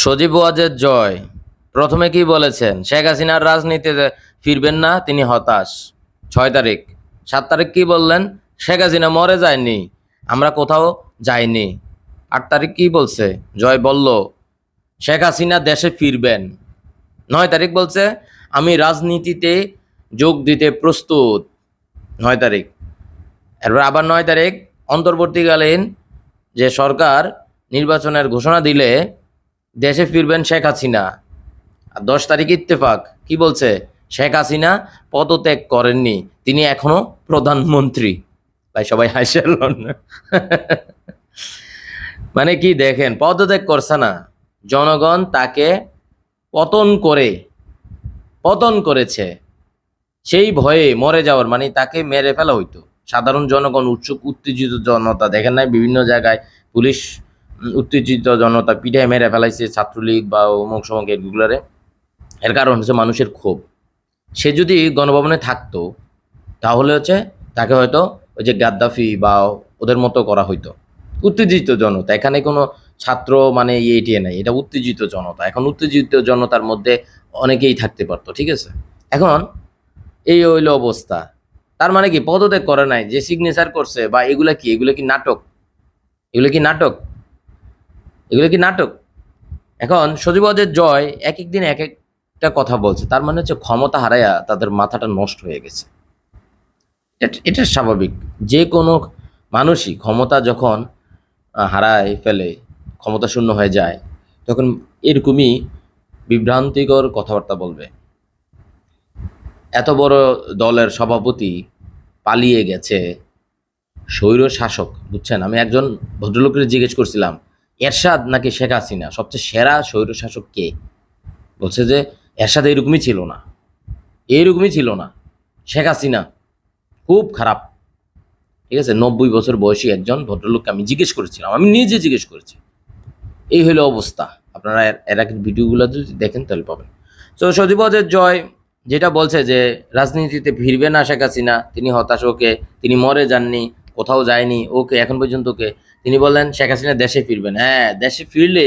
সজীব ওয়াজের জয়। প্রথমে কি বলেছেন? শেখ হাসিনার রাজনীতিতে ফিরবেন না, তিনি হতাশ। ছয় তারিখ। সাত তারিখ কি বললেন? শেখ হাসিনা মরে যায়নি, আমরা কোথাও যাইনি। আট তারিখ কি বলছে? জয় বলল, শেখ হাসিনা দেশে ফিরবেন। নয় তারিখ বলছে, আমি রাজনীতিতে যোগ দিতে প্রস্তুত। নয় তারিখ। এরপর আবার নয় তারিখ, অন্তর্বর্তীকালীন যে সরকার নির্বাচনের ঘোষণা দিলে দেশে ফিরবেন শেখ হাসিনা। আর দশ তারিখ ইত্তেফাক। কি বলছে? শেখ হাসিনা পদত্যাগ করেননি। তিনি এখনও প্রধানমন্ত্রী। তাই সবাই হাসেন মানে কি দেখেন, পদত্যাগ করছে না। জনগণ তাকে পতন করে, পতন করেছে। সেই ভয়ে মরে যাওয়ার মানে তাকে মেরে ফেলা হইতো। সাধারণ জনগণ, উৎসুক, উত্তেজিত জনতা, দেখেন নাই, বিভিন্ন জায়গায় পুলিশ উত্তেজিত জনতা পিঠে মেরে ফেলাইছে ছাত্রলীগ বা অমুক সমক এগুলারে। এর কারণ হচ্ছে মানুষের ক্ষোভ। সে যদি গণভবনে থাকতো, তাহলে হচ্ছে তাকে হয়তো ওই যে গাদ্দাফি বা ওদের মতো করা হইতো। উত্তেজিত জনতা। এখানে কোনো ছাত্র মানে ইয়ে নাই। এটা উত্তেজিত জনতা। এখন উত্তেজিত জনতার মধ্যে অনেকেই থাকতে পারতো, ঠিক আছে? এখন এই হইল অবস্থা। তার মানে কি? পদত্যাগ করে নাই। যে সিগনেচার করছে বা এগুলা কি? এগুলো কি নাটক? এগুলো কি নাটক? এগুলো কি নাটক? এখন সজীবদের জয় এক এক দিন এক একটা কথা বলছে, তার মানে হচ্ছে ক্ষমতা হারায়া তাদের মাথাটা নষ্ট হয়ে গেছে। এটা- এটা স্বাভাবিক। যে কোনো মানুষই ক্ষমতা যখন হারায় ফেলে, ক্ষমতা শূন্য হয়ে যায়, তখন এরকমই বিভ্রান্তিকর কথাবার্তা বলবে। এত বড় দলের সভাপতি পালিয়ে গেছে স্বৈর শাসক বুঝছেন? আমি একজন ভদ্রলোকের জিজ্ঞেস করছিলাম এরশাদ নাকি শেখ হাসিনা? সবচেয়ে সেরা স্বৈর শাসক কে? বলছে যে, এরশাদ এরকমই ছিল না। এইরকমই ছিল না। শেখ হাসিনা খুব খারাপ। ঠিক আছে? নব্বই বছর বয়সী একজন ভদ্রলোককে আমি জিজ্ঞেস করেছিলাম। আমি নিজে জিজ্ঞেস করেছি। এই হলো অবস্থা। আপনারা এর- আগের ভিডিওগুলো যদি দেখেন তাহলে পাবেন। তো সজীবদের জয়, যেটা বলছে যে, রাজনীতিতে ফিরবে না শেখ হাসিনা। তিনি হতাশ, ওকে তিনি মরে যাননি। কোথাও যায়নি, ওকে, এখন পর্যন্ত ওকে। তিনি বললেন, শেখ হাসিনা দেশে ফিরবেন। হ্যাঁ দেশে ফিরলে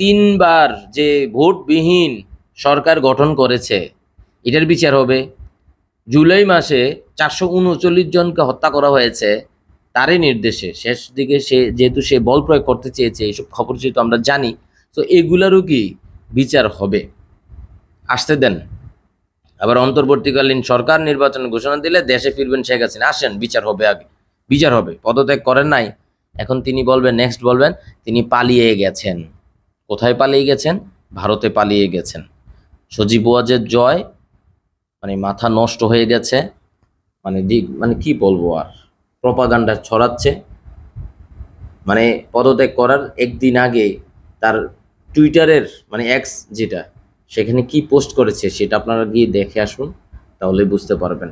তিনবার যে ভোটবিহীন সরকার গঠন করেছে, এটার বিচার হবে। জুলাই মাসে চারশো উনচল্লিশ জনকে হত্যা করা হয়েছে, তারই নির্দেশে। শেষ দিকে সে, যেহেতু সে বল প্রয়োগ করতে চেয়েছে এইসব খবর যেহেতু আমরা জানি, তো এগুলারও কি বিচার হবে? আসতে দেন। আবার অন্তর্বর্তীকালীন সরকার নির্বাচন ঘোষণা দিলে দেশে ফিরবেন শেখ হাসিনা। আসেন, বিচার হবে আগে। বিচার হবে, পদত্যাগ করেন নাই। এখন তিনি বলবেন নেক্সট বলবেন, তিনি পালিয়ে গেছেন। কোথায় পালিয়ে গেছেন? ভারতে পালিয়ে গেছেন। সজীব ওয়াজের জয় মানে মাথা নষ্ট হয়ে গেছে। মানে দিক মানে কি বলব আর প্রপাগান্ডা ছড়াচ্ছে। মানে পদত্যাগ করার একদিন আগে তার টুইটারের মানে এক্স যেটা, সেখানে কি পোস্ট করেছে সেটা আপনারা গিয়ে দেখে আসুন, তাহলে বুঝতে পারবেন।